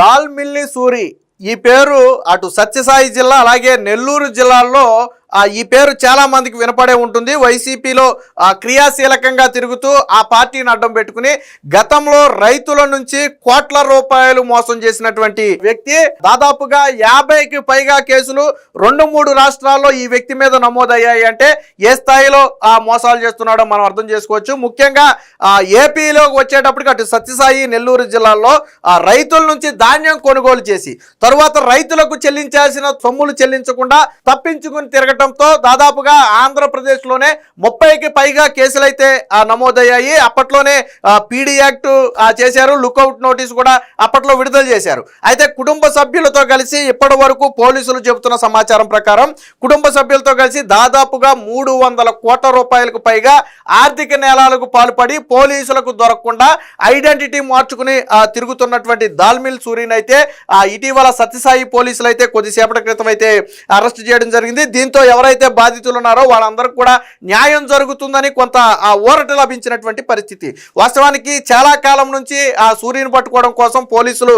దాల్మిల్లి సూరి. ఈ పేరు అటు సత్యసాయి జిల్లా అలాగే నెల్లూరు జిల్లాల్లో ఈ పేరు చాలా మందికి వినపడే ఉంటుంది. వైసీపీలో ఆ, క్రియాశీలకంగా తిరుగుతూ ఆ పార్టీని అడ్డం పెట్టుకుని గతంలో రైతుల నుంచి కోట్ల రూపాయలు మోసం చేసినటువంటి వ్యక్తి దాదాపుగా యాభైకి పైగా కేసులు రెండు మూడు రాష్ట్రాల్లో ఈ వ్యక్తి మీద నమోదయ్యాయి అంటే ఏ స్థాయిలో ఆ మోసాలు చేస్తున్నాడో మనం అర్థం చేసుకోవచ్చు. ముఖ్యంగా ఆ, వచ్చేటప్పటికి అటు సత్యసాయి నెల్లూరు జిల్లాల్లో ఆ రైతుల నుంచి ధాన్యం కొనుగోలు చేసి తరువాత రైతులకు చెల్లించాల్సిన సొమ్ములు చెల్లించకుండా తప్పించుకుని తిరగటం ఉండటంతో దాదాపుగా ఆంధ్రప్రదేశ్లోనే ముప్పైకి పైగా కేసులైతే అయితే నమోదయ్యాయి. అప్పట్లోనే పీడీ యాక్ట్ చేశారు. లుకౌట్ నోటీస్ కూడా అప్పట్లో విడుదల చేశారు. అయితే కుటుంబ సభ్యులతో కలిసి ఇప్పటి వరకు పోలీసులు చెబుతున్న సమాచారం ప్రకారం కుటుంబ సభ్యులతో కలిసి దాదాపుగా మూడు వందల కోట్ల రూపాయలకు పైగా ఆర్థిక నేరాలకు పాల్పడి పోలీసులకు దొరకకుండా ఐడెంటిటీ మార్చుకుని తిరుగుతున్నటువంటి దాల్మిల్ సూరిని అయితే ఇటీవల సత్యసాయి పోలీసులు అయితే కొద్దిసేపటి క్రితం అయితే అరెస్ట్ చేయడం జరిగింది. దీంతో ఎవరైతే బాధితులు ఉన్నారో వాళ్ళందరికీ కూడా న్యాయం జరుగుతుందని కొంత ఆ ఊరట లభించినటువంటి పరిస్థితి. వాస్తవానికి చాలా కాలం నుంచి ఆ సూర్యుని పట్టుకోవడం కోసం పోలీసులు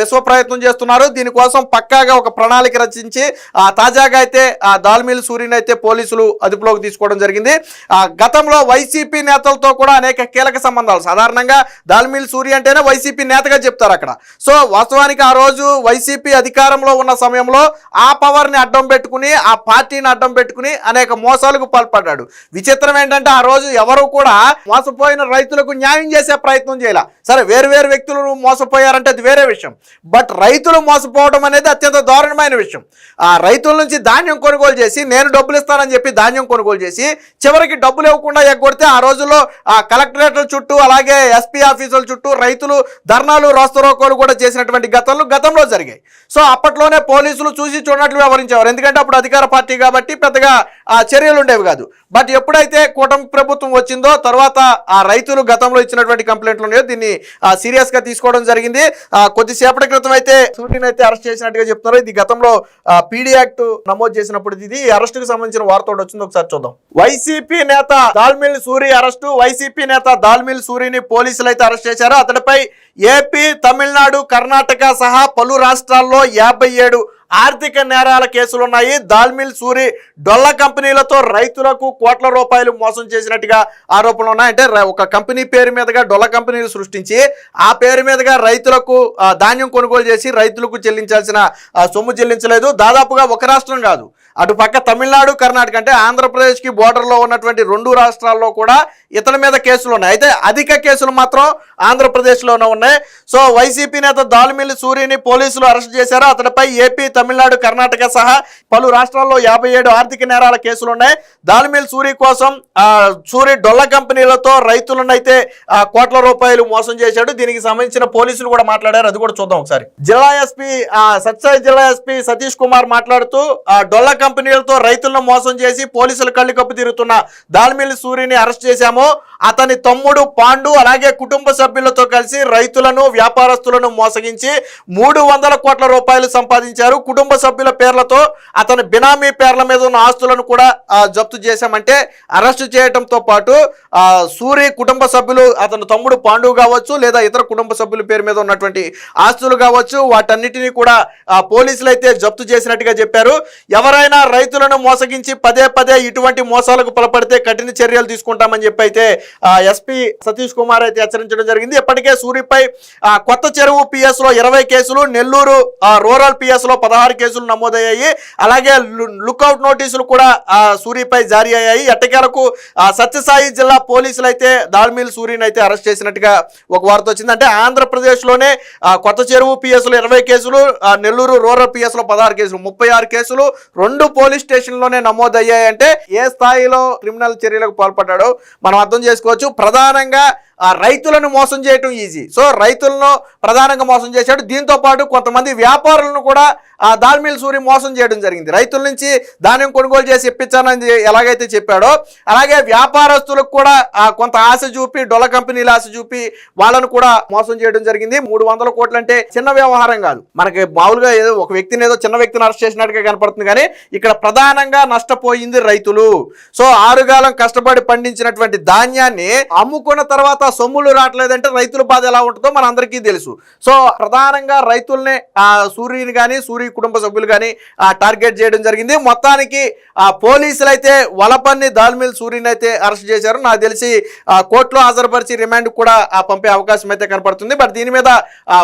విశ్వ ప్రయత్నం చేస్తున్నారు. దీనికోసం పక్కాగా ఒక ప్రణాళిక రచించి ఆ, తాజాగా అయితే ఆ దాల్మీల్ సూర్యుని అయితే పోలీసులు అదుపులోకి తీసుకోవడం జరిగింది. ఆ, గతంలో వైసీపీ నేతలతో కూడా అనేక కీలక సంబంధాలు. సాధారణంగా దాల్మిల్ సూర్య అంటేనే వైసీపీ నేతగా చెప్తారు అక్కడ. సో వాస్తవానికి ఆ రోజు వైసీపీ అధికారంలో ఉన్న సమయంలో ఆ పవర్ని అడ్డం పెట్టుకుని ఆ పార్టీని అడ్డం పెట్టుకుని అనేక మోసాలకు పాల్పడ్డాడు. విచిత్రం ఏంటంటే ఆ రోజు ఎవరు కూడా మోసపోయిన రైతులకు న్యాయం చేసే ప్రయత్నం చేయాల. సరే వేరు వేరు వ్యక్తులు మోసపోయారంటే అది వేరే విషయం. బట్ రైతులు మోసపోవడం అనేది అత్యంత దారుణమైన విషయం. ఆ రైతుల నుంచి ధాన్యం కొనుగోలు చేసి నేను డబ్బులు ఇస్తానని చెప్పి ధాన్యం కొనుగోలు చేసి చివరికి డబ్బులు ఇవ్వకుండా ఎగ్గొడితే ఆ రోజుల్లో ఆ కలెక్టరేట్ల చుట్టూ అలాగే ఎస్పీ ఆఫీసుల చుట్టూ రైతులు ధర్నాలు రాస్తరోకోలు కూడా చేసినటువంటి గతంలో గతంలో జరిగాయి. సో అప్పట్లోనే పోలీసులు చూసి చూడనట్లు వ్యవహరించేవారు. ఎందుకంటే అప్పుడు అధికార పార్టీ కాబట్టి పెద్దగా ఆ చర్యలు ఉండేవి కాదు. బట్ ఎప్పుడైతే కూటమి ప్రభుత్వం వచ్చిందో తర్వాత ఆ రైతులు గతంలో ఇచ్చినటువంటి కంప్లైంట్లు ఉన్నాయో దీన్ని సీరియస్గా తీసుకోవడం జరిగింది. ఆ, కొద్దిసేపటి క్రితం అయితే సూటిని అయితే అరెస్ట్ చేసినట్టుగా చెప్తున్నారు. ఇది గతంలో పీడీ యాక్ట్ నమోదు చేసినప్పుడు ఇది అరెస్ట్ సంబంధించిన వార్త వచ్చింది. ఒకసారి చూద్దాం. వైసీపీ నేత దాల్మిల్ సూరి అరెస్టు వైసీపీ నేత దాల్మిల్ సూరిని పోలీసులు అయితే అరెస్ట్ చేశారు. అతడిపై ఏపీ తమిళనాడు కర్ణాటక సహా పలు రాష్ట్రాల్లో యాభై ఏడు ఆర్థిక నేరాల కేసులున్నాయి. దాల్మిల్ సూరి డొల్ల కంపెనీలతో రైతులకు కోట్ల రూపాయలు మోసం చేసినట్టుగా ఆరోపణలు ఉన్నాయి. అంటే ఒక కంపెనీ పేరు మీదుగా డొల్ల కంపెనీలు సృష్టించి ఆ పేరు మీదుగా రైతులకు ధాన్యం కొనుగోలు చేసి రైతులకు చెల్లించాల్సిన సొమ్ము చెల్లించలేదు. దాదాపుగా ఒక రాష్ట్రం కాదు. అటు పక్క తమిళనాడు కర్ణాటక అంటే ఆంధ్రప్రదేశ్కి బోర్డర్లో ఉన్నటువంటి రెండు రాష్ట్రాల్లో కూడా ఇతని మీద కేసులు ఉన్నాయి అయితే అధిక కేసులు మాత్రం ఆంధ్రప్రదేశ్లోనే ఉన్నాయి. సో వైసీపీ నేత దాల్మిల్లి సూరిని పోలీసులు అరెస్ట్ చేశారు. అతడిపై ఏపీ తమిళనాడు కర్ణాటక సహా పలు రాష్ట్రాల్లో యాభై ఏడు ఆర్థిక నేరాల కేసులు ఉన్నాయి దాల్మిల్ సూరి కోసం సూరి డొల్ల కంపెనీలతో రైతులను అయితే కోట్ల రూపాయలు మోసం చేశాడు. దీనికి సంబంధించిన పోలీసులు కూడా మాట్లాడారు. అది కూడా చూద్దాం ఒకసారి. జిల్లా ఎస్పీ సత్సాయి జిల్లా ఎస్పీ సతీష్ కుమార్ మాట్లాడుతూ డొల్ల కంపెనీలతో రైతులను మోసం చేసి పోలీసులు కళ్ళు కప్పు తిరుగుతున్న దాల్మిల్ సూరిని అరెస్ట్ చేశాము. అతని తమ్ముడు పాండు అలాగే కుటుంబ సభ్యులు సభ్యులతో కలిసి రైతులను వ్యాపారస్తులను మోసగించి మూడు వందల కోట్ల రూపాయలు సంపాదించారు. కుటుంబ సభ్యుల పేర్లతో అతని బినామీ పేర్ల మీద ఉన్న ఆస్తులను కూడా జప్తు చేశామంటే అరెస్ట్ చేయడంతో పాటు సూరి కుటుంబ సభ్యులు అతని తమ్ముడు పాండు కావచ్చు లేదా ఇతర కుటుంబ సభ్యుల పేరు మీద ఉన్నటువంటి ఆస్తులు కావచ్చు వాటన్నిటినీ కూడా పోలీసులు అయితే జప్తు చేసినట్టుగా చెప్పారు. ఎవరైనా రైతులను మోసగించి పదే పదే ఇటువంటి మోసాలకు పాల్పడితే కఠిన చర్యలు తీసుకుంటామని చెప్పి అయితే ఎస్పీ సతీష్ కుమార్ అయితే హెచ్చరించడం జరిగింది. ఇప్పటికే సూరిపై కొత్త చెరువు పిఎస్లో ఇరవై కేసులు నెల్లూరు రూరల్ పిఎస్లో పదహారు కేసులు నమోదయ్యాయి. అలాగే లు- లుకౌట్ నోటీసులు కూడా సూరిపై జారీ అయ్యాయి. ఎట్టకేలకు సత్యసాయి జిల్లా పోలీసులు అయితే దాల్మిల్ సూరిని అయితే అరెస్ట్ చేసినట్టుగా ఒక వార్త వచ్చింది. అంటే ఆంధ్రప్రదేశ్లోనే కొత్త చెరువు పిఎస్లో ఇరవై కేసులు నెల్లూరు రూరల్ పిఎస్లో పదహారు కేసులు ముప్పై ఆరు కేసులు రెండు పోలీస్ స్టేషన్లోనే నమోదయ్యాయంటే ఏ స్థాయిలో క్రిమినల్ చర్యలకు పాల్పడ్డాడో మనం అర్థం చేసుకోవచ్చు. ప్రధానంగా రైతులను మోసం చేయటం ఈజీ సో రైతులను ప్రధానంగా మోసం చేశాడు. దీంతో పాటు కొంతమంది వ్యాపారులను కూడా ఆ దాల్మిల్ సూరి మోసం చేయడం జరిగింది. రైతుల నుంచి ధాన్యం కొనుగోలు చేసి ఇప్పించానని ఎలాగైతే చెప్పాడో అలాగే వ్యాపారస్తులకు కూడా ఆ, కొంత ఆశ చూపి డొల కంపెనీల ఆశ చూపి వాళ్ళను కూడా మోసం చేయడం జరిగింది. మూడు వందల కోట్లు అంటే చిన్న వ్యవహారం కాదు. మనకి మామూలుగా ఏదో ఒక వ్యక్తిని ఏదో చిన్న వ్యక్తిని అరెస్ట్ చేసినట్టుగా కనపడుతుంది కానీ ఇక్కడ ప్రధానంగా నష్టపోయింది రైతులు. సో ఆరుగాలం కష్టపడి పండించినటువంటి ధాన్యాన్ని అమ్ముకున్న తర్వాత సొమ్ములు రావట్లేదంటే రైతుల బాధ ఎలా ఉంటుందో మన అందరికీ తెలుసు. సో ప్రధానంగా రైతుల్ని సూర్యుని కానీ సూర్య కుటుంబ సభ్యులు కానీ టార్గెట్ చేయడం జరిగింది. మొత్తానికి ఆ పోలీసులు అయితే వలపన్ని దాల్మిల్ సూర్యుని అయితే అరెస్ట్ చేశారు. నాకు తెలిసి కోర్టులో హాజరుపరిచి రిమాండ్ కూడా పంపే అవకాశం అయితే కనపడుతుంది. బట్ దీని మీద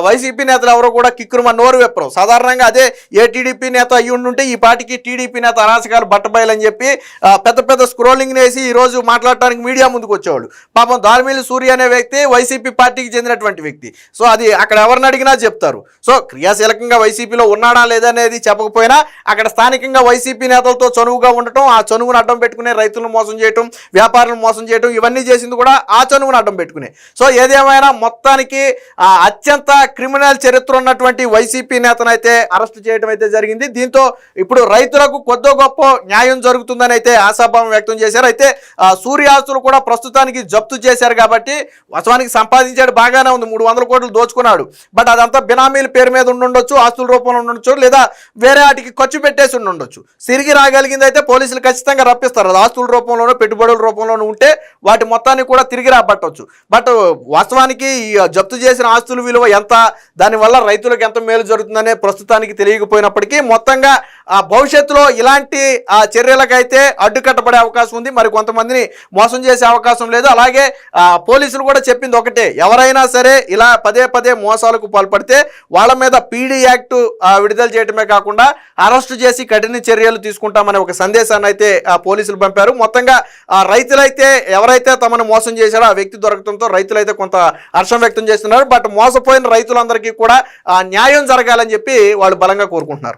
వైసీపీ నేతలు ఎవరు కూడా కిక్కురుమ నోరు వెప్పరు. సాధారణంగా అదే ఏ టీడీపీ నేత అయ్యి ఉండుంటే ఈ పాటికి టీడీపీ నేత అరాచకాలు బట్టబయలని చెప్పి పెద్ద పెద్ద స్క్రోలింగ్ వేసి ఈ రోజు మాట్లాడటానికి మీడియా ముందుకు వచ్చేవాళ్ళు పాపం దాల్మిల్ సూర్య అనే వ్యక్తి వైసీపీ పార్టీకి చెందినటువంటి వ్యక్తి. సో అది అక్కడ ఎవరిని అడిగినా చెప్తారు. సో క్రియాశీలకంగా వైసీపీలో ఉన్నాడా లేదనేది చెప్పకపోయినా అక్కడ స్థానికంగా వైసీపీ నేతలతో చనువుగా ఉండటం ఆ చనువును అడ్డం పెట్టుకునే రైతులను మోసం చేయటం వ్యాపారులను మోసం చేయటం ఇవన్నీ చేసింది కూడా ఆ చనువును అడ్డం పెట్టుకునే. సో ఏదేమైనా మొత్తానికి అత్యంత క్రిమినల్ చరిత్ర ఉన్నటువంటి వైసీపీ నేతనైతే అరెస్ట్ చేయడం అయితే జరిగింది. దీంతో ఇప్పుడు రైతులకు కొద్దో గొప్ప న్యాయం జరుగుతుందని అయితే ఆశాభావం వ్యక్తం చేశారు. అయితే సూర్యాస్తులు కూడా ప్రస్తుతానికి జప్తు చేశారు కాబట్టి వాస్తవానికి సంపాదించాడు బాగానే ఉంది. మూడు వందల కోట్లు దోచుకున్నాడు. బట్ అదంతా బినామీల పేరు మీద ఉండుండొచ్చు ఆస్తుల రూపంలో ఉండొచ్చు లేదా వేరే వాటికి ఖర్చు పెట్టేసి ఉండొచ్చు తిరిగి రాగలిగింది అయితే పోలీసులు ఖచ్చితంగా రప్పిస్తారు. అది ఆస్తుల రూపంలోనూ పెట్టుబడుల రూపంలోనూ ఉంటే వాటి మొత్తాన్ని కూడా తిరిగి రాబట్టవచ్చు బట్ వాస్తవానికి జప్తు చేసిన ఆస్తుల విలువ ఎంత? దానివల్ల రైతులకు ఎంత మేలు జరుగుతుందనే ప్రస్తుతానికి తెలియకపోయినప్పటికీ మొత్తంగా భవిష్యత్తులో ఇలాంటి ఆ చర్యలకైతే అడ్డుకట్టబడే అవకాశం ఉంది. మరి కొంతమందిని మోసం చేసే అవకాశం లేదు. అలాగే పోలీసులు కూడా చెప్పింది ఒకటే. ఎవరైనా సరే ఇలా పదే పదే మోసాలకు పాల్పడితే వాళ్ళ మీద పీడీ యాక్ట్ విడుదల చేయడమే కాకుండా అరెస్టు చేసి కఠిన చర్యలు తీసుకుంటామనే ఒక సందేశాన్ని అయితే ఆ, పోలీసులు పంపారు. మొత్తంగా ఆ రైతులైతే ఎవరైతే తమను మోసం చేశారో ఆ వ్యక్తి దొరకడంతో రైతులైతే కొంత హర్షం వ్యక్తం చేస్తున్నారు. బట్ మోసపోయిన రైతులందరికీ కూడా న్యాయం జరగాలని చెప్పి వాళ్ళు బలంగా కోరుకుంటున్నారు.